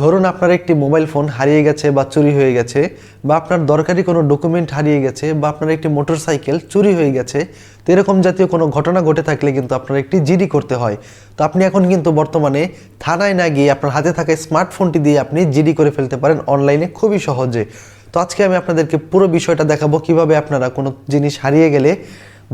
ধরুন আপনার একটি মোবাইল ফোন হারিয়ে গেছে বা চুরি হয়ে গেছে, বা আপনার দরকারি কোনো ডকুমেন্ট হারিয়ে গেছে, বা আপনার একটি মোটরসাইকেল চুরি হয়ে গেছে, তো এরকম জাতীয় কোনো ঘটনা ঘটে থাকলে কিন্তু আপনার একটি জিডি করতে হয়। তো আপনি এখন কিন্তু বর্তমানে থানায় না গিয়ে আপনার হাতে থাকা স্মার্টফোনটি দিয়ে আপনি জিডি করে ফেলতে পারেন অনলাইনে খুবই সহজে। তো আজকে আমি আপনাদেরকে পুরো বিষয়টা দেখাবো কীভাবে আপনারা কোনো জিনিস হারিয়ে গেলে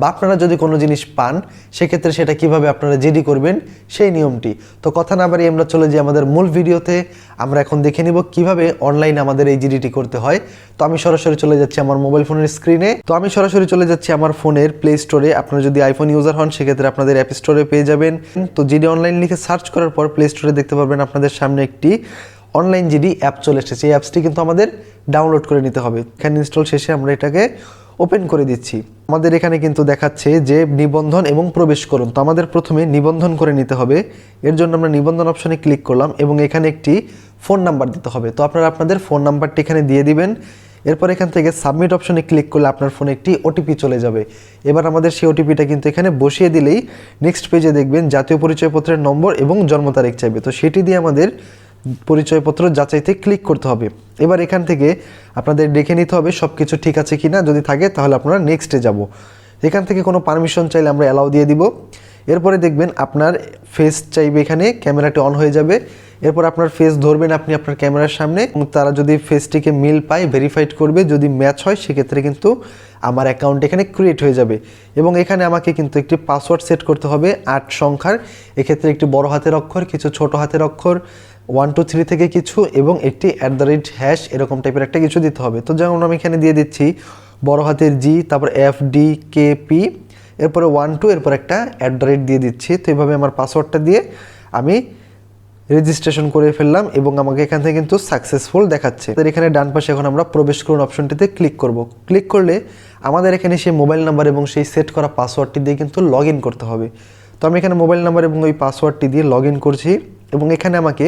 বা আপনারা যদি কোনো জিনিস পান, সেক্ষেত্রে সেটা কীভাবে আপনারা জিডি করবেন, সেই নিয়মটি। তো কথা না বাড়িয়ে আমরা চলে যাই আমাদের মূল ভিডিওতে। আমরা এখন দেখে নিব কীভাবে অনলাইন আমাদের এই জিডিটি করতে হয়। তো আমি সরাসরি চলে যাচ্ছি আমার মোবাইল ফোনের স্ক্রিনে তো আমি সরাসরি চলে যাচ্ছি আমার ফোনের প্লে স্টোরে আপনারা যদি আইফোন ইউজার হন, সেক্ষেত্রে আপনাদের অ্যাপ স্টোরে পেয়ে যাবেন। তো জিডি অনলাইন লিখে সার্চ করার পর প্লে স্টোরে দেখতে পারবেন আপনাদের সামনে একটি অনলাইন জিডি অ্যাপ চলে এসেছে। এই অ্যাপসটি কিন্তু আমাদের ডাউনলোড করে নিতে হবে। এখানে ইনস্টল শেষে আমরা এটাকে ওপেন করে দিচ্ছি। আমাদের এখানে কিন্তু দেখাচ্ছে যে নিবন্ধন এবং প্রবেশ করুন তো আমাদের প্রথমে নিবন্ধন করে নিতে হবে। এর জন্য আমরা নিবন্ধন অপশনে ক্লিক করলাম এবং এখানে একটি ফোন নাম্বার দিতে হবে। তো আপনারা আপনাদের ফোন নাম্বারটি এখানে দিয়ে দিবেন। এরপর এখান থেকে সাবমিট অপশনে ক্লিক করলে আপনার ফোনে একটি ওটিপি চলে যাবে। এবার আমাদের সেই ওটিপিটা কিন্তু এখানে বসিয়ে দিলেই নেক্সট পেজে দেখবেন জাতীয় পরিচয়পত্রের নম্বর এবং জন্ম তারিখ চাইবে। তো সেটি দিয়ে আমাদের পরিচয়পত্র যাচাইতে ক্লিক করতে হবে। এবার এখান থেকে আপনাদের দেখে নিতে হবে সব কিছু ঠিক আছে কি না যদি থাকে, তাহলে আপনারা নেক্সটে যাব। এখান থেকে কোনো পারমিশন চাইলে আমরা অ্যালাউ দিয়ে দিব। এরপরে দেখবেন আপনার ফেস চাইবে এখানে ক্যামেরাটি অন হয়ে যাবে। এরপর আপনার ফেস ধরবেন আপনি আপনার ক্যামেরার সামনে। তারা যদি ফেসটিকে মিল পায় ভেরিফাইড করবে, যদি ম্যাচ হয়, সেক্ষেত্রে কিন্তু আমার অ্যাকাউন্ট এখানে ক্রিয়েট হয়ে যাবে। এবং এখানে আমাকে কিন্তু একটি পাসওয়ার্ড সেট করতে হবে, আট সংখ্যার। এক্ষেত্রে একটি বড় হাতের অক্ষর, কিছু ছোট হাতের অক্ষর। ওয়ান টু থ্রি থেকে কিছু এবং একটি অ্যাট দ্য রেট হ্যাশ এরকম টাইপের একটা কিছু দিতে হবে। তো যেমন আমি এখানে দিয়ে দিচ্ছি বড় হাতের জি তারপর এফ ডি কে পি এরপরে ওয়ান টু এরপর একটা অ্যাট দ্য রেট দিয়ে দিচ্ছি। তো এইভাবে আমার পাসওয়ার্ডটা দিয়ে আমি রেজিস্ট্রেশন করে ফেললাম এবং আমাকে এখান থেকে কিন্তু সাকসেসফুল দেখাচ্ছে। তো এখানে ডান পাশে এখন আমরা প্রবেশ করুন অপশনটিতে ক্লিক করব। ক্লিক করলে আমাদের এখানে সেই মোবাইল নাম্বার এবং সেই সেট করা পাসওয়ার্ডটি দিয়ে কিন্তু লগ করতে হবে। তো আমি এখানে মোবাইল নাম্বার এবং ওই পাসওয়ার্ডটি দিয়ে লগ করছি। এবং এখানে আমাকে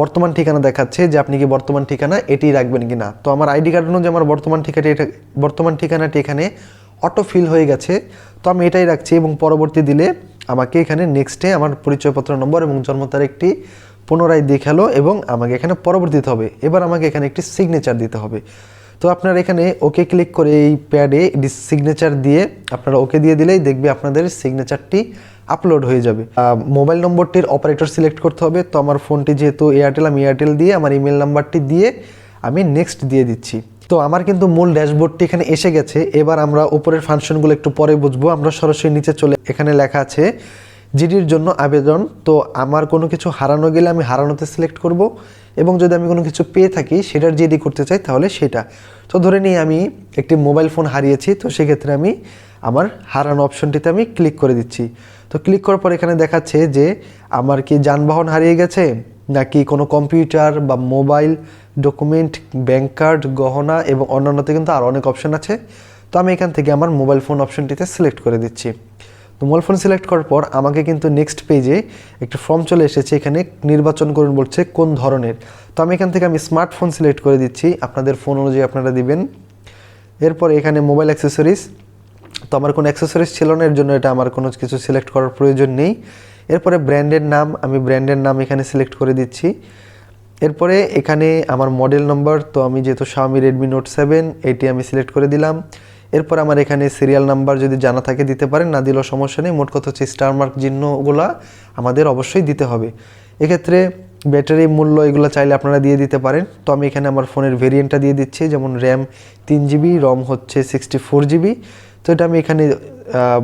বর্তমান ঠিকানা দেখাচ্ছে যে আপনি কি বর্তমান ঠিকানা এটি রাখবেন কি না। তো আমার আইডি কার্ড অনুযায়ী আমার বর্তমান ঠিকানাটি বর্তমান ঠিকানাটি এখানে অটো ফিল হয়ে গেছে। তো আমি এটাই রাখছি এবং পরবর্তী দিলে আমাকে এখানে নেক্সটে আমার পরিচয়পত্র নম্বর এবং জন্ম তারিখটি পুনরায় দেখাল এবং আমাকে এখানে পরবর্তী দিতে হবে। এবার আমাকে এখানে একটি সিগনেচার দিতে হবে। তো আপনার এখানে ওকে ক্লিক করে এই প্যাডে সিগনেচার দিয়ে আপনারা ওকে দিয়ে দিলেই দেখবে আপনাদের সিগনেচারটি আপলোড হয়ে যাবে। মোবাইল নম্বরটির অপারেটর সিলেক্ট করতে হবে। তো আমার ফোনটি যেহেতু এয়ারটেল আমি এয়ারটেল দিয়ে আমার ইমেল নাম্বারটি দিয়ে আমি নেক্সট দিয়ে দিচ্ছি। তো আমার কিন্তু মূল ড্যাশবোর্ডটি এখানে এসে গেছে। এবার আমরা উপরের ফাংশনগুলো একটু পরে বুঝব। আমরা সরাসরি নিচে চলে এখানে লেখা আছে, জিডির জন্য আবেদন। তো আমার কোনো কিছু হারানো গেলে আমি হারানোতে সিলেক্ট করব। এবং যদি আমি কোনো কিছু পেয়ে থাকি, সেটার জিডি করতে চাই, তাহলে সেটা। তো ধরে নিই আমি একটি মোবাইল ফোন হারিয়েছি। তো সেক্ষেত্রে আমি আমার হারানো অপশনটিতে আমি ক্লিক করে দিচ্ছি। তো ক্লিক করার পর এখানে দেখাচ্ছে যে আমার কি যানবাহন হারিয়ে গেছে, নাকি কোনো কম্পিউটার বা মোবাইল, ডকুমেন্ট, ব্যাংক কার্ড, গহনা এবং অন্যান্যতে কিন্তু আরও অনেক অপশন আছে। তো আমি এখান থেকে আমার মোবাইল ফোন অপশনটিতে সিলেক্ট করে দিচ্ছি। তো মোবাইল ফোন সিলেক্ট করার পর আমাকে কিন্তু নেক্সট পেজে একটা ফর্ম চলে এসেছে, এখানে নির্বাচন করুন বলছে কোন ধরনের। তো আমি এখান থেকে আমি স্মার্টফোন সিলেক্ট করে দিচ্ছি, আপনাদের ফোন অনুযায়ী আপনারা দিবেন। এরপর এখানে মোবাইল অ্যাক্সেসরিজ তো আমার কোনো অ্যাক্সেসরিজ ছিল না, এর জন্য এটা আমার কোনো কিছু সিলেক্ট করার প্রয়োজন নেই। এরপরে ব্র্যান্ডের নাম, আমি ব্র্যান্ডের নাম এখানে সিলেক্ট করে দিচ্ছি। এরপরে এখানে আমার মডেল নম্বর তো আমি যেহেতু Xiaomi রেডমি নোট সেভেন এটি আমি সিলেক্ট করে দিলাম। এরপর আমার এখানে সিরিয়াল নাম্বার যদি জানা থাকে দিতে পারেন, না দিলেও সমস্যা নেই। মোট কথা হচ্ছে স্টার মার্ক চিহ্নগুলা আমাদের অবশ্যই দিতে হবে। এক্ষেত্রে ব্যাটারি মূল্য এগুলো চাইলে আপনারা দিয়ে দিতে পারেন। তো আমি এখানে আমার ফোনের ভেরিয়েন্টটা দিয়ে দিচ্ছি, যেমন র্যাম তিন জিবি রম হচ্ছে সিক্সটি ফোর জিবি তো এটা আমি এখানে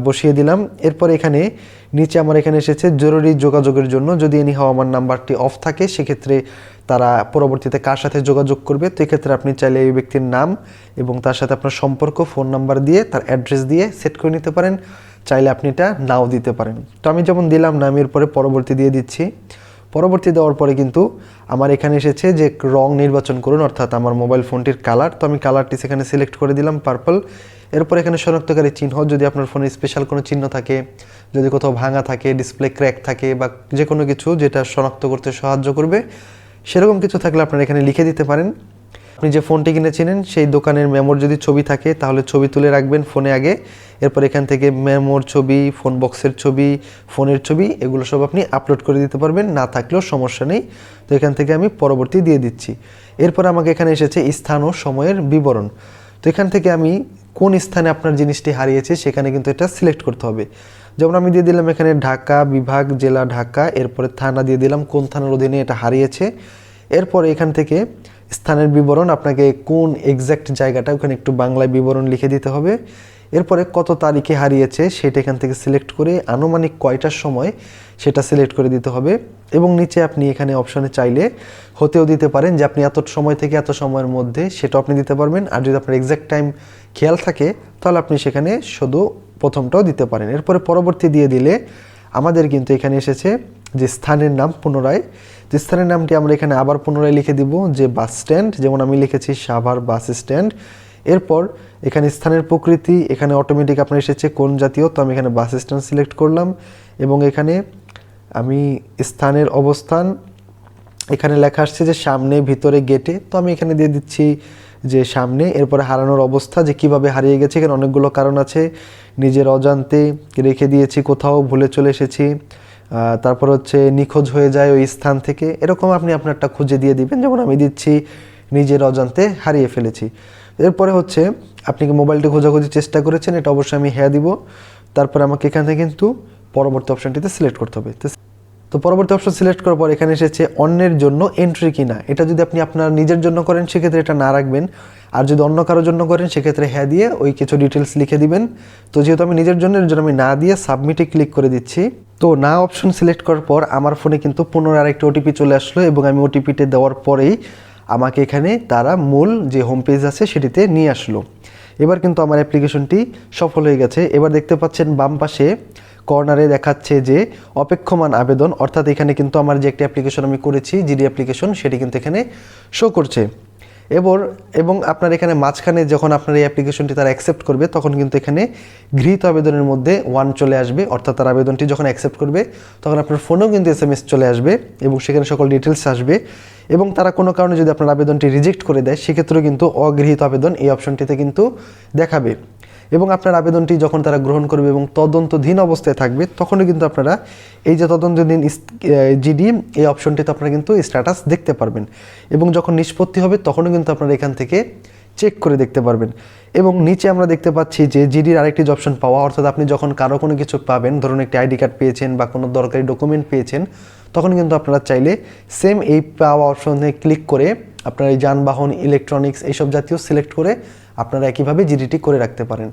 বসিয়ে দিলাম। এরপর এখানে নিচে আমার এখানে এসেছে, জরুরি যোগাযোগের জন্য যদি এনি হাও আমার নাম্বারটি অফ থাকে, সেক্ষেত্রে তারা পরবর্তীতে কার সাথে যোগাযোগ করবে? তো এক্ষেত্রে আপনি চাইলে এই ব্যক্তির নাম এবং তার সাথে আপনার সম্পর্ক ফোন নাম্বার দিয়ে তার অ্যাড্রেস দিয়ে সেট করে নিতে পারেন। চাইলে আপনি এটা নাও দিতে পারেন। তো আমি যেমন দিলাম না, আমি এরপরে পরবর্তী দিয়ে দিচ্ছি। পরবর্তী দেওয়ার পরে কিন্তু আমার এখানে এসেছে যে রং নির্বাচন করুন, অর্থাৎ আমার মোবাইল ফোনটির কালার তো আমি কালারটি সেখানে সিলেক্ট করে দিলাম পার্পল এরপর এখানে শনাক্তকারী চিহ্ন, যদি আপনার ফোনে স্পেশাল কোনো চিহ্ন থাকে, যদি কোথাও ভাঙা থাকে ডিসপ্লে ক্র্যাক থাকে বা যে কোনো কিছু যেটা শনাক্ত করতে সাহায্য করবে, সেরকম কিছু থাকলে আপনারা এখানে লিখে দিতে পারেন। আপনি যে ফোনটি কিনেছিলেন, সেই দোকানের মেমোর যদি ছবি থাকে, তাহলে ছবি তুলে রাখবেন ফোনে আগে। এরপর এখান থেকে মেমোর ছবি, ফোন বক্সের ছবি, ফোনের ছবি, এগুলো সব আপনি আপলোড করে দিতে পারবেন, না থাকলেও সমস্যা নেই। তো এখান থেকে আমি পরবর্তী দিয়ে দিচ্ছি। এরপর আমাকে এখানে এসেছে স্থান ও সময়ের বিবরণ। তো এখান থেকে আমি কোন স্থানে আপনার জিনিসটি হারিয়েছে, সেখানে কিন্তু এটা সিলেক্ট করতে হবে। যেমন আমি দিয়ে দিলাম এখানে ঢাকা, বিভাগ, জেলা, ঢাকা, এরপরে থানা দিয়ে দিলাম, কোন থানার অধীনে এটা হারিয়েছে। এরপরে এখান থেকে স্থানের বিবরণ, আপনাকে কোন এক্স্যাক্ট জায়গাটা, ওখানে একটু বাংলায় বিবরণ লিখে দিতে হবে। এরপরে কত তারিখে হারিয়েছে সেটা এখান থেকে সিলেক্ট করে আনুমানিক কয়টার সময় সেটা সিলেক্ট করে দিতে হবে। এবং নিচে আপনি এখানে অপশনে চাইলে হতেও দিতে পারেন যে আপনি এত সময় থেকে এত সময়ের মধ্যে সেটা আপনি দিতে পারবেন। আর যদি আপনার এক্স্যাক্ট টাইম খেয়াল থাকে, তাহলে আপনি সেখানে শুধু প্রথমটাও দিতে পারেন। এরপরে পরবর্তী দিয়ে দিলে আমাদের কিন্তু এখানে এসেছে যে স্থানের নাম পুনরায়, যে স্থানের নামটি আমরা এখানে আবার পুনরায় লিখে দিব, যে বাস স্ট্যান্ড, যেমন আমি লিখেছি সাভার বাস স্ট্যান্ড। এরপর এখানে স্থানের প্রকৃতি, এখানে অটোমেটিক আপনার এসেছে কোন জাতীয়, তো আমি এখানে বাস স্ট্যান্ড সিলেক্ট করলাম। এবং এখানে আমি স্থানের অবস্থান, এখানে লেখা আসছে যে সামনে, ভিতরে গেটে তো আমি এখানে দিয়ে দিচ্ছি যে সামনে, এরপরে হারানোর অবস্থা, যে কীভাবে হারিয়ে গেছে, এখানে অনেকগুলো কারণ আছে। নিজের অজান্তে রেখে দিয়েছি কোথাও, ভুলে চলে এসেছি। তারপর হচ্ছে নিখোঁজ হয়ে যায় ওই স্থান থেকে। এরকম আপনি আপনারটা খুঁজে দিয়ে দিবেন। যেমন আমি দিচ্ছি, নিজের অজান্তে হারিয়ে ফেলেছি। এরপরে হচ্ছে, আপনি কি মোবাইলটি খোঁজাখুঁজি চেষ্টা করেছেন? এটা অবশ্যই আমি হ্যাঁ দিব। তারপরে আমাকে এখান থেকে কিন্তু পরবর্তী অপশনটিতে সিলেক্ট করতে হবে। তো পরবর্তী অপশন সিলেক্ট করার পর এখানে এসেছে অন্যের জন্য এন্ট্রি কিনা। এটা যদি আপনি আপনার নিজের জন্য করেন, সেক্ষেত্রে এটা না রাখবেন। আর যদি অন্য কারোর জন্য করেন, সেক্ষেত্রে হ্যাঁ দিয়ে ওই কিছু ডিটেলস লিখে দিবেন। তো যেহেতু আমি নিজের জন্য জন্য আমি না দিয়ে সাবমিটে ক্লিক করে দিচ্ছি। তো না অপশন সিলেক্ট করার পর আমার ফোনে কিন্তু পুনরায় আরেকটা ওটিপি চলে আসলো এবং আমি ওটিপিতে দেওয়ার পরেই আমাকে এখানে তারা মূল যে হোম পেজ আছে সেটিতে নিয়ে আসলো। এবার কিন্তু আমার অ্যাপ্লিকেশনটি সফল হয়ে গেছে। এবার দেখতে পাচ্ছেন বাম পাশে কর্নারে দেখাচ্ছে যে অপেক্ষমান আবেদন, অর্থাৎ এখানে কিন্তু আমার যে একটি অ্যাপ্লিকেশন আমি করেছি জিডি অ্যাপ্লিকেশন সেটি কিন্তু এখানে শো করছে। এবার এবং আপনার এখানে মাঝখানে যখন আপনার এই অ্যাপ্লিকেশনটি তারা অ্যাকসেপ্ট করবে, তখন কিন্তু এখানে গৃহীত আবেদনের মধ্যে ওয়ান চলে আসবে। অর্থাৎ তার আবেদনটি যখন অ্যাকসেপ্ট করবে, তখন আপনার ফোনেও কিন্তু এস চলে আসবে এবং সেখানে সকল ডিটেলস আসবে। এবং তারা কোনো কারণে যদি আপনার আবেদনটি রিজেক্ট করে দেয়, সেক্ষেত্রেও কিন্তু অগৃহীত আবেদন এই অপশনটিতে কিন্তু দেখাবে। এবং আপনার আবেদনটি যখন তারা গ্রহণ করবে এবং তদন্তধীন অবস্থায় থাকবে, তখনও কিন্তু আপনারা এই যে তদন্তধীন জিডি এই অপশনটিতে আপনারা কিন্তু স্ট্যাটাস দেখতে পারবেন। এবং যখন নিষ্পত্তি হবে, তখনও কিন্তু আপনারা এখান থেকে চেক করে দেখতে পারবেন। এবং নিচে আমরা দেখতে পাচ্ছি যে জিডির আরেকটি অপশন পাওয়া, অর্থাৎ আপনি যখন কারও কোনো কিছু পাবেন, ধরুন একটি আইডি কার্ড পেয়েছেন বা কোনো দরকারি ডকুমেন্ট পেয়েছেন, তখন কিন্তু আপনারা চাইলে সেম এই পাওয়া অপশনে ক্লিক করে আপনার এই যানবাহন ইলেকট্রনিক্স এইসব জাতীয় সিলেক্ট করে আপনারা একইভাবে জিডিটি করে রাখতে পারেন।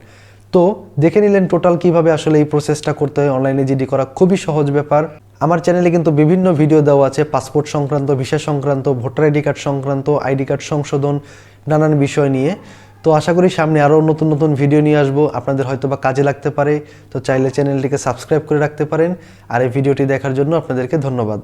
তো দেখে নিলেন টোটাল কীভাবে আসলে এই প্রসেসটা করতে হয়। অনলাইনে জিডি করা খুবই সহজ ব্যাপার। আমার চ্যানেলে কিন্তু বিভিন্ন ভিডিও দেওয়া আছে। পাসপোর্ট সংক্রান্ত ভিসা সংক্রান্ত ভোটার আইডি কার্ড সংক্রান্ত আইডি কার্ড সংশোধন, নানান বিষয় নিয়ে। তো আশা করি সামনে আরও নতুন নতুন ভিডিও নিয়ে আসব। আপনাদের হয়তো বা কাজে লাগতে পারে। তো চাইলে চ্যানেলটিকে সাবস্ক্রাইব করে রাখতে পারেন। আর এই ভিডিওটি দেখার জন্য আপনাদেরকে ধন্যবাদ।